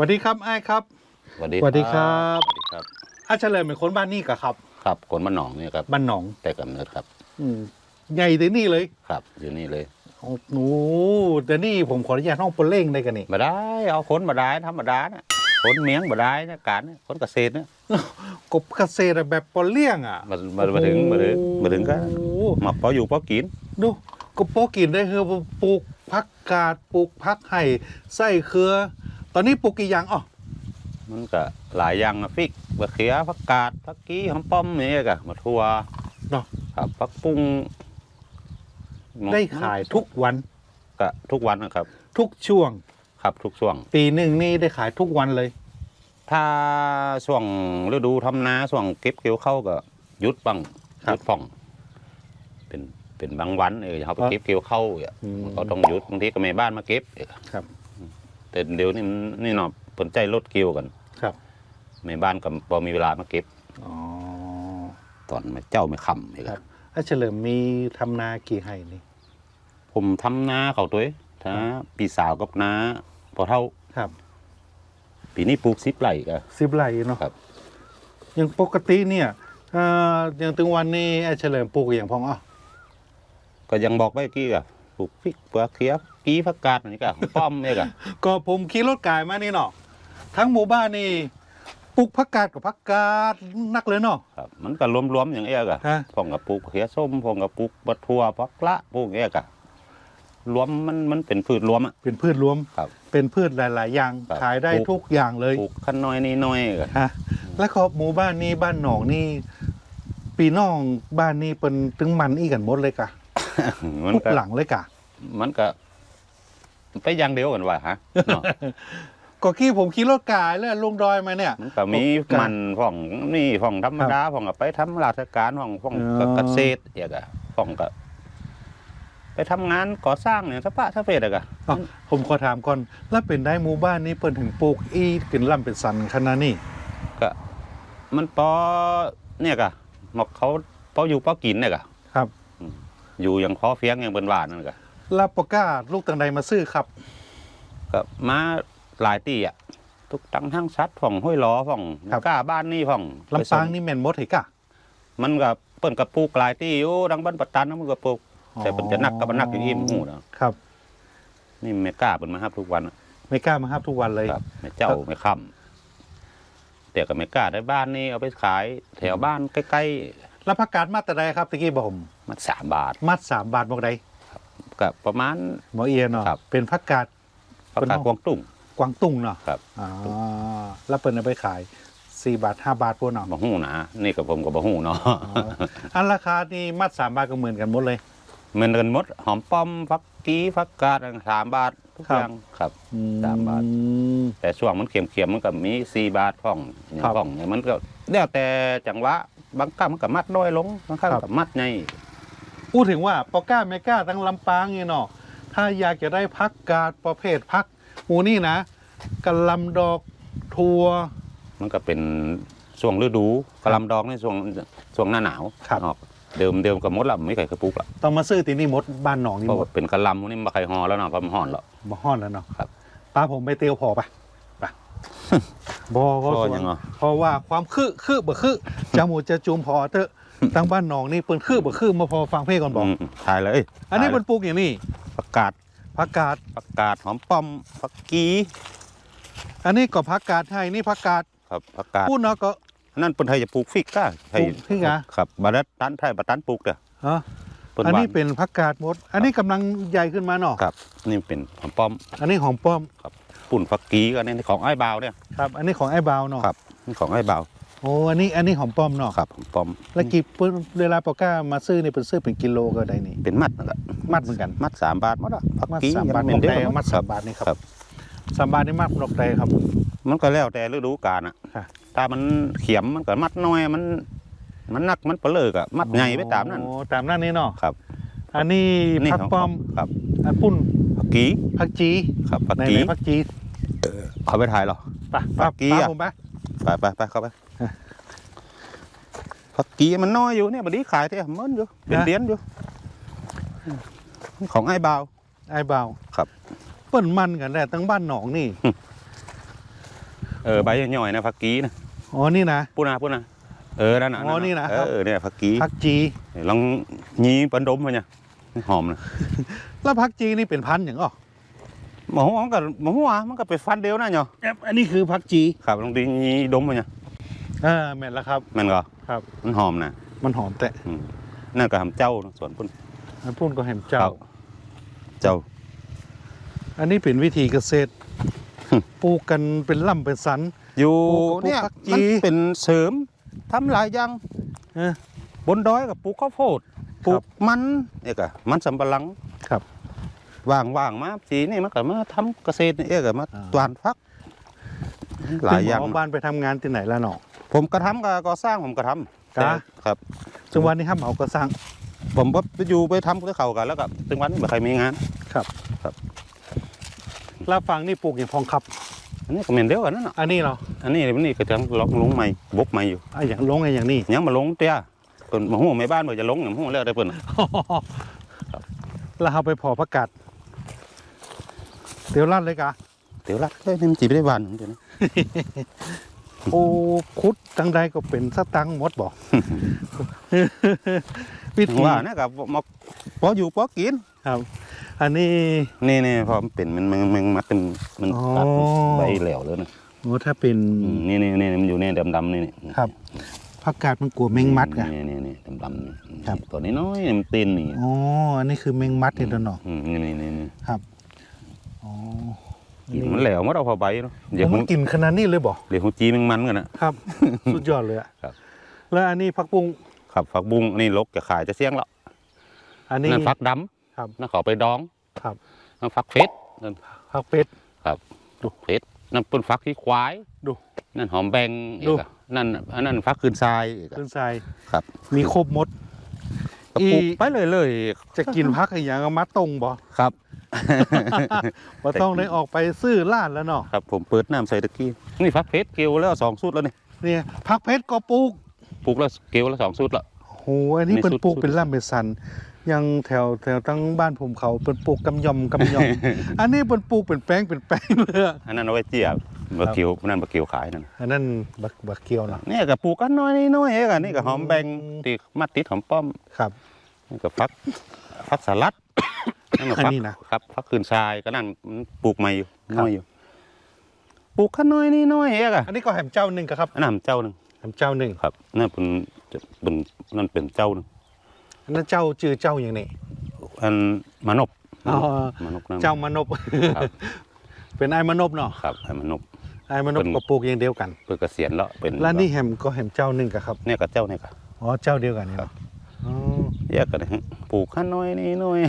สวัสดีครับไอ้ายครับ สวัสดีสวัสดีครับสวัสดีครับ อาเฉลิมเป็นคนบ้านนี่กะครับ ครับคนมันหนองนี่ครับ บ้านหนอง แต่กำเนิดครับ อืมใหญ่ถึงนี่เลยครับ อยู่นี่เลยโอ้โหแต่นี่ผมขออนุญาตห้องปนเล่งได้กันนี่ มาได้ เอาคนมาได้ธรรมดาเนี่ยคนเมียงมาได้นะการเนี่ยคนเกษตรเนี่ยกบเกษตรแบบปนเลี่ยงอะมามามาถึงมาถึงมาถึงก็โอ้โหมาพออยู่พอกิน ดูก็พอกินได้คือปลูกพักกาดปลูกพักไห่ไส้เครือต อนนี้ปลูกกี่อย่างอ๋อมันก็หลายอย่างนะฟิกบะเขียผักกาดผักกี้หอมป้อมนี่ก็มาทัวเนาะครับผักปุ้งได้ขายทุกวันก็ทุกวันนะครับ ทุกช่วงครับทุกช่วง ปีหนึ่งนี่ได้ขายทุกวันเลย ถ้าช่วงฤดูทำนาช่วงเก็บเกี่ยวเข้าวก็หยุดบ้างครับหยุดฟ่อง เป็นเป็นบางวันเออเขาไปเก็บเกี่ยวเข้าวอะอืมเขาต้องหยุดบางทีก็แม่บ้านมาเก็บเออครับ แต่เดี๋ยวนี้มันนี่เนาะสนใจรถเกี่ยวกันครับแม่บ้านก็พอมีเวลามาเก็บอ๋อตอนมาเจ้าไม่ค่ำอีกคครัรับบอาเฉลิมมีทำนากี่ไห่นี่ผมทำนาเขาตัวเองถ้าปีสาวกับนาพอเท่าครับปีนี้ปลูกซิปไร่ก็ สิบไร่เนาะครับ อย่างปกติเนี่ยเอ่ออย่างถึงวันนี้ไอ้เฉลิมปลูกอย่างพองอะก็ยังบอกไว้กี้ก็ ปลูกพริกเปลือกเขียวกี้ผักกาดอันนี้ก็ป้อมเนี่ยก็ก็ผมขี่รถกายมานี่เนาะทั้งหมู่บ้านนี่ปลูกผักกาดกับผักกาดนักเลยเนาะครับมันก็รวมๆอย่างเอี้ยก็ฮะพ่องกับปลูกเขียส้มพ่องกับปลูกบัทัวพักละปลูกเอี้ยก็รวมมันมันเป็นพืชรวมอะ เป็นพืชรวม ครับ เป็นพืชหลาย ๆ อย่างครับ ขายได้ปลูกทุกอย่างเลยปลูกขั้นน้อยนี่น้อยก็ฮะแล้วก็หมู่บ้านนี้บ้านหนองนี่ปีน้องบ้านนี้เป็นถึงมันอีกันหมดเลยกะ มันทุกก็หลังเลยกะ มันก็ไปอย่างเดียวกันว่าฮะเนาะ ก็ขี่ผมขี่รถกายแล้วลงดอยมาเนี่ย มันก็มีครับมันพ่องนี่พ่องธรรมดาพ่องก็ไปทำราชการพ่องพ่องอ๋อก็เกษตรเอียกอะพ่องก็ไปทำงานก่อสร้างเนี่ยสปะสะเฟดอะกะอ๋อผมขอถามก่อน แล้วเป็นได้หมู่บ้านนี้เปิ่นถึงปลูกอีเป็นลำเป็นสันขนาดนี้ก็มันปอเนี่ยกะหมอกเขาปออยู่ปอกินเนี่ยกะครับ อยู่อย่างพอเฟียงอย่างเป็นหวานนั่นกะลาปก้าลูกตังใดมาซื้อครับก็มาหลายตีอะ ทุกตั้งทั้งชัดพ่องห้วยล้อพ่องครับกล้าบ้านนี่พ่องลำปางนี่แม่นมดเหรอกะมันก็เปิ้นกับปลูกหลายตีอยู่ดังบ้านปัตตันนะมันก็ปลูกแต่เป็นจะนักกับนักอย่างนี้มันหูนะครับ นี่ไม่กล้าเป็นมาครับทุกวันอะไม่กล้ามาครับทุกวันเลยครับไม่เจ้าไม่ค่ำแต่ก็ไม่กล้าได้บ้านนี่เอาไปขาย แถวบ้านใกล้ แล้วผักกาดมาแต่ใดครับตะกี้บอกผมๆมันสามบาท มัดสามบาทบอกใดก็ประมาณ หมอเอียเนาะครับ เป็นผักกาดประเป็นกาศห้องกวางตุ้งกวางตุ้งเนาะครับอ๋อแล้วเปิดเอาไปขายสี่บาทห้าบาทพวกเนาะบะหูนะนี่กับผมกับบะหูเนาะอ๋ออันราคานี่มัดสามบาทก็เหมือนกันหมดเลย เหมือนกันหมดหอมป้อมฟักกี้ฟักกาดสามบาททุกครับ อย่างครับอืสามบาทแต่ช่วงมันเข็มเข็มๆมันก็มีสี่บาทพ่องอย่างครับ พ่องเนี่ยมันก็แล้วแต่จังหวะ บางครั้งมันก็มัดน้อยลงบางครั้งครับก็มัดใหญ่พูดถึงว่าปอก้าเมก้าตั้งลำปางนี่เนาะถ้าอยากจะได้พักกาดประเภทพักหมูนี่นะกะหลำดอกทัวมันก็เป็นช่วงฤดูกระหลำดอกในช่วงช่วงหน้าหนาวครับออกเดิมเดิมกับมดละไม่เคยเคยปลูกละต้องมาซื้อตีนี่มดบ้านหนองนี่เพราะหมว่าดเป็นกระหลำพวกนี้มาใครหอแล้วเนาะเพราะมันห่อนแล้วมาห้อนแล้วเนาะครับป้าผมไปเตียวพอปะไป บอก็พ่อสวนยังเหรอ เพราะว่าความคือคือบ่คือจมูกจะจูมพอเตอะตั้งบ้านหนองนี่เปิ้นคือบ่คือมาพอฟังเพลงก่อนบอก มถ่ายเลยอันนี้ถ่ายมันปลูกอย่างนี้ผักกาดผักกาดผักกาดหอมป้อมผักกีอันนี้ก็ผักกาดให้นี่ผักกาดครับผักกาดพูดเนาะก็ นั่นเป็นไทยจะปลูกฟิกก็ไทยปลูกฟิกเหรอ ครับบาดัดตันไทยบาตันปลูกเด้อฮะเปิ้อันนี้ว่าเป็นผักกาดมด อันนี้กำลังใหญ่ขึ้นมาเนาะครับนี่เป็นหอมป้อม อันนี้ของป้อม ปุ่นฟักกีก็นี่ของไอ้บาวเนี่ยครับ อันนี้ของไอ้บาวเนาะครับนี่ของไอ้บาวโอ้อันนี้อันนี้ของป้อมเนาะครับหอมป้อมแล้วกี่เปิ้นเวลาปอก้ามาซื้อนี่เป็นซื้อเป็นกิโลก็ได้นี่เป็นมัดนั่นแหละมัดเหมือนกันมัดสามบาทมัดอะฟักมัดกีสามบาทยันงกเดีแดยวงมัดสามบาทนี่คครัรับบสามบาทนี่มัดนกแดงครับ มันก็แล้วแต่ฤดูกาลอะค่ะถ้ามันเขียมมันก็มัดน้อยมัน มันนักมันเปลือกอะมัดใหญ่ไปตามนั้นโอ้ตามนั้นนี่เนาะครับ อันนี้นี่ผักของป้อมครับอันปุ้นฟั กกีผักจีครับฟักไหนกีไหนผักจีเอาไปถ่ายเหรอไปผักจีป้าอะผมไปไปไปไปเข้าไปฟักกีมันน้อยอยู่เนี่ยบัดนี้ขายเท่ามันอยู่เป็นเดียนอยู่ ของไอ้บาวไอ้เบาวครับเปิ้นมันกันแหละตั้งบ้านหนองนี่อืมเออใบย่อยๆนะผักกีนะอ๋อนี่นะพูดนะพูดนะเออนั่นน่ะอ๋อนี่นะครับเออเนี่ยผักกีพักจีลองยีปันดมมาเนี่ย หอมนะแล้วพักจีนี่เป็นพันธุ์อย่างอ๋อหมอมันก็หมอหัวมันก็ไปฟันเดียวนะเนาะแอปอันนี้คือพักจีครับลองดียีดมมาเนี่ยเออแม่นแล้วครับ แมันก็ครับ มันหอมนะมันหอมแต่อืมนั่นก็ทำเจ้าส่วนพุ่น อันพูนก็เห็นเจ้า ครับ เจ้า อันนี้เป็นวิธีเกษตรหึปลูกกันเป็นล่ำเป็นสัน อยู่ปลูกเนี่ยผักชี มันเป็นเสริมทำหลายอย่างเออบนดอยกับปลูกข้าวโพด ปลูกมันเอกอะมันสำปะหลังครับว่างว่างๆมาสีนี่มันก็มาทำเกษตรนี่เอกอะมาอ่า ตวานฟัก หลายอย่างเป็นหมบ้านไปทำงานที่ไหนแล้วเนาะ ผมกระทำกับก่อสร้างผมกระทำกะแต่ครับ ซึ่งวันนี้ห้ามเอากระสัง ผมก็ไปอยู่ไปทำกับเขากันแล้วก็ถึงวันนี้ไม่เคยมีงาน แล้วฟังนี่ปลูกอย่างพองครับ อันนี้ก็เหมือนเดียวกันนั่นน่ะอันนี้เหราอันนี้มันนี่ก็ยังล็อกลงใหม่บกใหม่อยู่ อะอย่างลงไงอย่างนี้ ยังมาลงเตี้ย เพิ่นมาหูไม่บ้านเพิ่นจะลงอย่างหูแล้วได้เพิ่นครับแล้วเอาไปพอประกาศเดี๋ยวลั่นเลยกะเดี๋ยวละเฮ้ยนี่มันจีบได้บ้านเดี๋ยวนี้โอ้คุดทั้งใดก็เป็นสตังค์หมดบอกวิธีว่านะกับมาพออยู่พอกินครับ อันนี้นี่นี่พอมันเป็นมันมันมันมัดเป็นมันอ๋อตัดใบแหลวเลยนะโอ้ถ้าเป็นอืมนี่นี่นี่มันอยู่ในดำดำๆนี่นี่ครับ ผักกาดมันกลัวแมงมัดกะ นี่นี่นี่ดำดำๆนี่ครับ ตัวนี้น้อยๆมันตีนนี่อ๋ออันนี้คือแมงมัดเนี่ยตัวเนาะอืมนี่นี่นี่นี่ครับอ๋อกินมันแหลวมันเอาพอใบเนาะเดี๋เดี๋ยยววมันกินขนาดนี้เลยบอกเดี๋ยวหูจีแมันมันกันนะ ครับ สุดยอดเลยอะครับ แล้วอันนี้ผักบุ้งครับฝักบุ้งอันนี่ลกจะขายจะเสี่ยงแล้วอันนี้นั่นฟักดครับำนั่นเขาไปดองครับนั่นฟักเฟสนั่นผักเป็ดดูเฟส นั่นเป็นฟักขี้ควายดู นั่นหอมแบงอีดูกอะนั่นอันนั้นฟักคืนทรายอีกอะขึ้นทรายครับ มีครบหมดก็ปลูกอี ไปเลยเลยจะกินพักอะไรอย่างเอามาตรงบ่ครับว่าต้องได้ออกไปซื้อร้านแล้วเนาะครับผมเปิดน้ำใส่ตะกี้นี่ฟักเพชรเกลียวแล้วสองสูตรแล้วนี่เนี่ยผักเพชรก็ปลูกปลูกแล้วเกลียวแล้วสองสูตรแล้วโหอันนี้นี่เป็นสุดปลูกสุดเป็นล่ำเป็นสันยังแถวแถวตั้งบ้านผมเขาเป็นปลูกกำยอมกำยอมอันนี้เป็นปลูกเป็นแป้งเป็นแป้งเลยอะอันนั้นเอาไว้เจียบบะเกียวนั่นบะเกียวขายนั่นอันนั้นบักบักเกียวเนาะนี่ก็ปลูกกันน้อยน้อยเองอันนี่ก็หอมแบงอืมตีมัดติดหอมป้อมครับนี่ก็ฟักฟักสลัดนั่นก็อันฟักนี้นะครับฟักคืนทรายก็นั่นมันปลูกใหม่อยู่ครับน้อยอยู่ปลูกกันน้อยนี่น้อยเองอะอันนี้ก็แหมเจ้าหนึ่งครับอันนั้นเจ้าหนึ่งแหมเจ้าหนึ่งครับนั่นเป็น เป็นนั่นเป็นเจ้าหนึ่งอันนั้นเจ้าจือเจ้าอย่างนี้อันมานบอ๋อมานบนั่นเจ้ามานพครับเป็นไอ้มานพเนาะครับไอ้มานบไอ้มานพเป็นก็ปลูกอย่างเดียวกันเพื่อเกษียณแล้วเป็นแล้วนี่แหมก็แหมเจ้าหนึ่งกับครับเนี่ยกับเจ้าเนี่ยครับอ๋อเจ้าเดียวกันเนี่ยครับอ๋ อแยกกันนะฮะปลูกข้าน้อยนี่น้อย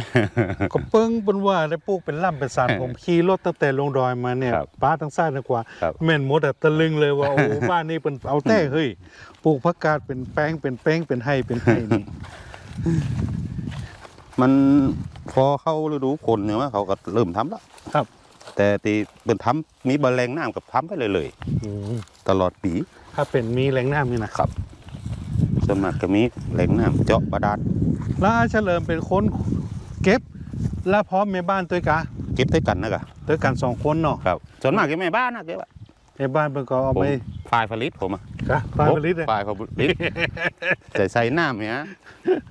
ก็เปิ้งเป็นว่าได้ปลูกเป็นล่ำเป็นสารผมขี่รถตั้งแต่ลงดอยมาเนี่ยครับป้าทั้งซ้ายทั้งขวาครับแม่นหมดอะตะลึงเลยว่าโอ้บ้านนี้เป็นเอาแต่เฮ้ยปลูกผักกาดเป็นแป้งเป็นแป้งเป็นไห้เป็นไห้นี่มันพอเข้าฤดูฝนเนี่ยว่าเขาก็เริ่มทำแล้วครับ แต่ตีเป็นทำมีแมลงน้ำกับทำไปเลยเลยอืมตลอดปี ถ้าเป็นมีแหล่งน้ำนี่นะครับ สวนมัครก็มีแหล่งน้ำเจาะบาดาลแล้วอาเฉลิมเป็นคนเก็บ แล้วพร้อมแม่บ้านตัวกะเก็บด้วยกันนะกะด้วยกันสองคนเนาะครับส่วนมากก็แม่บ้านนะเก็บอะแม่บ้านเป็นก็เอาผมไปฝ่ายผลิตผมอะกะปลาผลิตเลย ฝ่ายผลิตใส่ใส่น้ำเนี่ย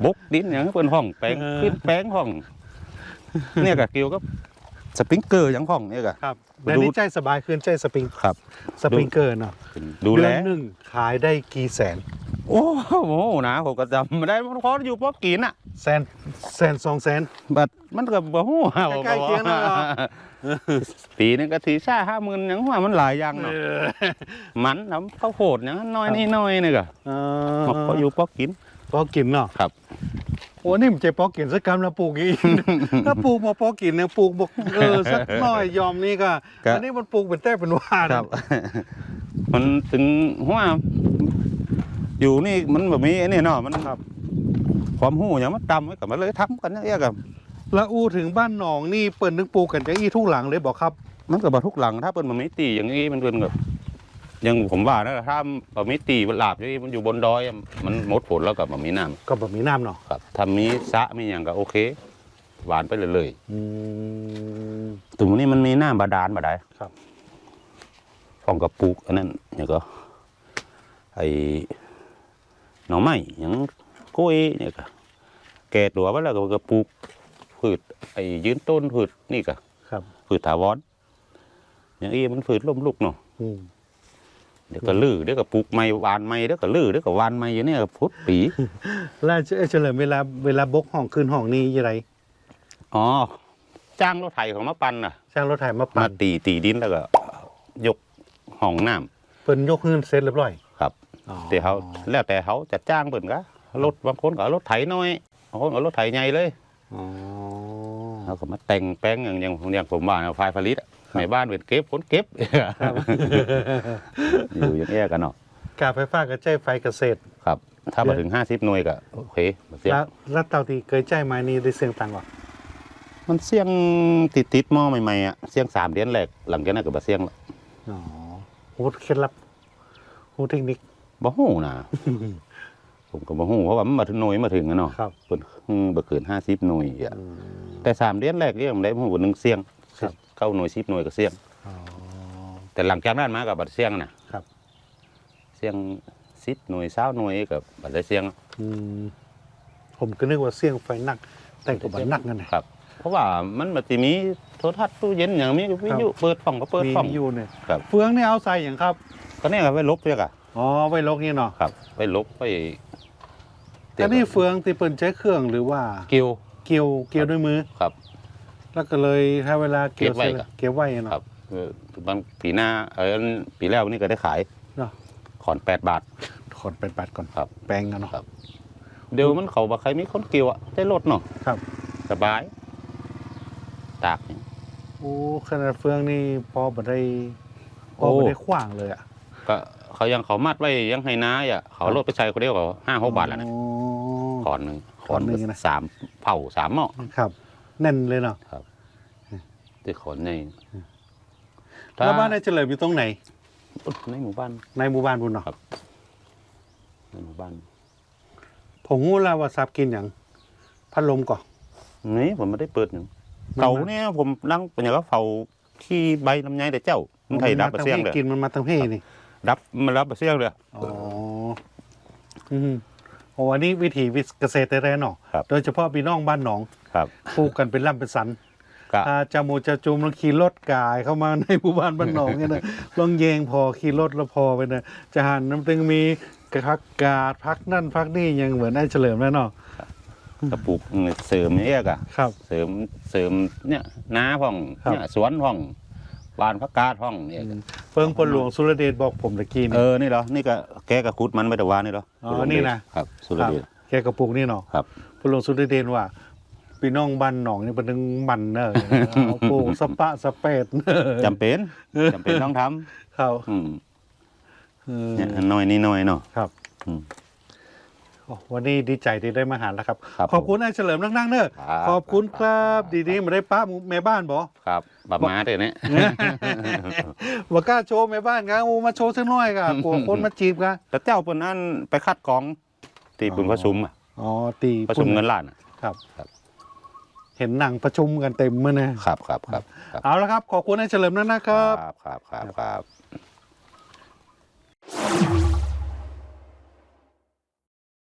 บกดินอย่างนี้เป็นห้องแปลงเออ ขึ้นแปลงห้อง เนี่ยกะเกี่ยวกับ สปริงเกอร์อย่างห้องเนี่ยกะ ครับมาแต่ดูนี่ใจสบายขึ้นใจสปริงครับ สปริงเกอร์เนาะเป็นดูแลเดือนหนึ่งขายได้กี่แสน โอ้โหนะผมก็จำไม่ได้เพราะอยู่เพราะกินอะแสนแสนสองแสนบัดมันก็บ่ฮู้ฮะใกล้ๆเคียงนะปีนึงก็ทีซ่าห้าหมื่นหยังว่ามันหลายอย่างเอเนาะอมันทำข้าวโพดหยังน้อยครับนี่น้อยนี่ก็เอพออยู่พอกิน พอกินเนาะครับโอ้นี่มันจะพอกินสักกรรมแล้วปลูกอีก ถ้าปลูกมาพอกินเนี่ยปลูกบอกเออสักหน้อยยอมนี่ก็ครับ อันนี้มันปลูกเป็นแต้เป็นว่าครับ มันถึงว่าอยู่นี่มันแบบมีไอ้นี่เนาะมันครับ ความหู้อย่างมันดำไว้กับมันเลยทำกันเนี่ยเอี้ยกับแล้วอู้ถึงบ้านหนองนี่เปิดนึกปลูกกันจะอี้ทุกหลังเลยบอกครับ มันก็บทุกหลังถ้าเป็นมันไม่ตีอย่างนี้มันเป็นแบบอ ยังผมว่านะถ้ามันไม่ตีมันหลาบอย่างนี้มันอยู่บนดอยอะมันหมดผลแล้วกับมันมีน้ำก็แบบมีน้ำเนาะครับถ้ามีสระมีอย่างก็โอเค หวานไปเลยเลยอืม ๆตรงนี้มันมีน้ำบาดาลมาได้ครับพป้องกับปลูกอันนั้นเนี่ยก็ไอ้หน่อไม้หยังกล้วยเนี่ยก็แก่ตัวไปแล้วก็ก็ปลูกพืชไอ้ยืนต้นพืชนี่ก็ ครับพืชถาวรอย่างนี้มันพืชล้มลุกเนาะอืม เดี๋ยวก็ลื้อเดี๋ยวก็ปลูกไม้หวานไม้เดี๋ยวก็ลื้อเดี๋ยวก็หวานไม้อยู่เนี่ยพุดปีแล้วเฉลิมเวลาเวลาบกห้องขึ้นห้องนี้ยังไงอ๋อจ้างรถไถของมาปันน่ะช่างรถไถมามาปั่นตีตีดินแล้วก็ ยกห้องน้ำเปิ้นยกขึ้นเสร็จเรียบร้อยครับอ๋อแต่เขาแล้วแต่เขาจะจ้างเปิ่นก็รถบางคนก็เอารถไถน้อยบางคนก็เอารถไถใหญ่เลยอ๋อเขาก็มาแต่งแป้งอย่างอย่างอย่างผมว่าเอาไฟผลิตอะ ในบ้านเป็นเก็บคนเก็บอยู่อย่างเงี้ยกันเนาะกาไฟฟ้ากระจายไฟเกษตรครับ ถ้ามาถึงห้าสิบหน่วยก็โอเคมาเสียงแล้วแล้วเตาที่เคยใจายมานี่ได้เสียงตังค์ก่อนมันเสียงติดติดๆหม้อใหม่ๆอะเสียงสามเดือนแรกหลังจากนั้นก็บ่เสียงละอ๋อโหเคล็ดลับโหเทคนิคบ่ฮู้นะผมก็บ่ฮู้เพราะว่ามันมาถึงหน่วยมาถึงอะเนาะครับเพิ่นอืมบ่เกินห้าสิบหน่วยอะอืมแต่สามเดือนแรกนี่ผมได้ผมหนึ่งเสียงครับ เก้าหน่วยสิบหน่วยก็เสียง อ๋อ แต่หลังจากนั้นมากับบัดเสียงนะครับ เสียงสิบหน่วยเช้าหน่วยกับบัดได้เสียงอืมผมก็นึกว่าเสียงไฟหนัก แต่ก็บ่หนักนั่นแหละ ครับ เพราะว่ามันมันจะมีโทรทัศน์ตู้เย็นอย่างมีวิทยุเปิดฟังก็เปิดมีฟังวิทยุเนี่ยครับ เฟืองนี่เอาใส่อย่างครับ ก็เนี่ยครับไว้ลบเพื่อกะอ๋อไว้ลกนี่เนาะครับไว้ลบไว้แต่นี่เฟืองที่เปิ้นใช้เครื่องหรือว่า เกี่ยวเกี่ยวเกี่ยวด้วยมือ ครับ แล้วก็เลยถ้าเวลาเกี่ยวเก็บไว้เสร็จก่อนเกี่ยวไว้เนาะครับเออบางปีหน้าเออปีแล้วนี่ก็ได้ขายเนาะขอนแปดบาท ขอนเป็นปัดก่อนครับ แปลงกันเนาะครับ เดี๋ยวมันเขาบอกใครมีคนเกี่ยวอะได้รถเนาะครับสบาย ตากโอ้ขนาดเฟืองนี่พอบ่ได้พอบ่ได้ขว้างเลยอะก็เขายังเขามัดไว้ยังให้น้าอะเขารถไปใช้คนเดียวก็ห้าหกบาทแล้วนะอ๋อขอนหนึ่งขอนหนึ่งนะ สามเผาสามหม้อครับ แน่นเลยเนาะที่ขอนในแล้วบ้านในเฉลิมอยู่ตรงไหน ในหมู่บ้าน ในหมู่บ้านบุญเนาะครับ ในหมู่บ้านผมงูแล้วว่าซับกินอย่างพัดลมก่อนนี่ผมไม่ได้เปิดหนึ่งมันเก่าเนี่ยผมนั่งเป็นอย่างก็เผาขี้ใบลำไยแต่เจ้ามันไทยดับมามาเสียงตั้เลยกินมันมาตั้งเพนี่ดับมันรับมาเสียงเลยอ๋ออืมโอ้อันนี้วิถีวิเกษตรแท้ๆเนาะครับโดยเฉพาะพี่น้องบ้านหนอง ครับ ปลูกกันเป็นลำเป็นสันก็ถ้าจะหมูจะจูมแล้วขี่รถกายเข้ามาในหมู่บ้านบ้านหนองเนี่ยนะ ลองแยงพอขี่รถแล้วพอไปนะจะหันน้ำตึงมีกระพักกาดพักนั่นพักนี่ยังเหมือนไอ้เฉลิมแล้วเนาะก็ปลูกเสริมเนี่ยกะครับ เสริมเสริมเนี่ยน้าพ่องครับ เนี่ยสวนพ่องบานพักกาดพ่องเนี่ยกะเฟิงพลหลวงสุรเดชบอกผมตะกี้เอนี่ อนี่เหรอนี่ก็แกก็ขุดมันไปแต่วานนี่เหรออ๋อสุรเดชนี่นะ ครับสุรครับเดชแกกระปุกนี่เนาะ ครับ พลหลวงสุรเดชว่า พี่น้องบ้านหนองนี่เป็นนึงมันเนอะเอาปลูกสปะสเปดเนอะจำเป็นจำเป็นต้องทเขาำอืมเออเนี่ยน้อยนี่น้อยเนาะ ครับอืมโอ้วันนี้ดีใจที่ได้มาหาแล้วครับ ครับขอบคุณไอ้เฉลิมนั่งๆเนอะครับ ขอบคุณครับครับดีๆมาได้ป้าแม่บ้านบอ ครับบะมาเด้อเนี่ยว่ากล้าโชว์แม่บ้านครับโอ้มาโชว์สักหน่อยครับกลัวคนมาจีบกันแต่เจ้าปุ่นนั้นไปคัดกรองตีปุ่นผสมอะอ๋อตีผสมเงินล้านอะ ครับ ครับ เห็นหนังประชุมกันเต็มมื่อนะครับครับครับครับเอาละครับ ขอบคุณไอ้เฉลิมนั่นนะครับ ครับครับครับครับ